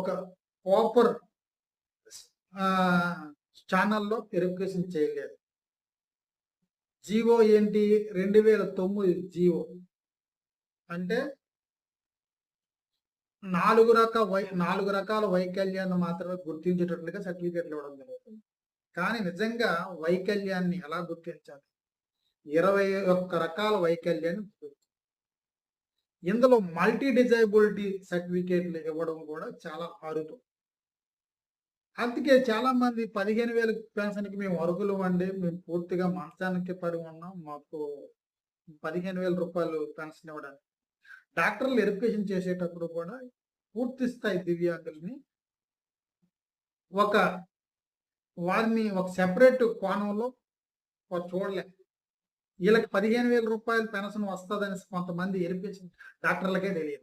ఒక ప్రాపర్ ఛానల్లో వెరిఫికేషన్ చేయలేదు. జీవో ఏంటి? రెండు వేల తొమ్మిది జీవో అంటే నాలుగు రకాల వై నాలుగు రకాల వైకల్యాన్ని మాత్రమే గుర్తించేటట్లుగా సర్టిఫికేట్లు ఇవ్వడం జరుగుతుంది. కానీ నిజంగా వైకల్యాన్ని ఎలా గుర్తించాలి? ఇరవై ఒక్క రకాల వైకల్యాన్ని ఇందులో మల్టీ డిజైబిలిటీ సర్టిఫికేట్లు ఇవ్వడం కూడా చాలా అరుదు. అందుకే చాలా మంది పదిహేను వేల పెన్షన్కి మేము అరుగులు అండి. మేము పూర్తిగా మంచానికి పడి ఉన్నాం. మాకు పదిహేను వేల రూపాయలు పెన్షన్ ఇవ్వడానికి. డాక్టర్లు వెరిఫికేషన్ చేసేటప్పుడు కూడా పూర్తి స్థాయి దివ్యాంగుల్ని ఒక వారిని ఒక సెపరేట్ కోణంలో చూడలేదు వీళ్ళకి పదిహేను వేల రూపాయల పెన్షన్ వస్తుందని కొంతమంది వెరిఫికేషన్ డాక్టర్లకే తెలియదు.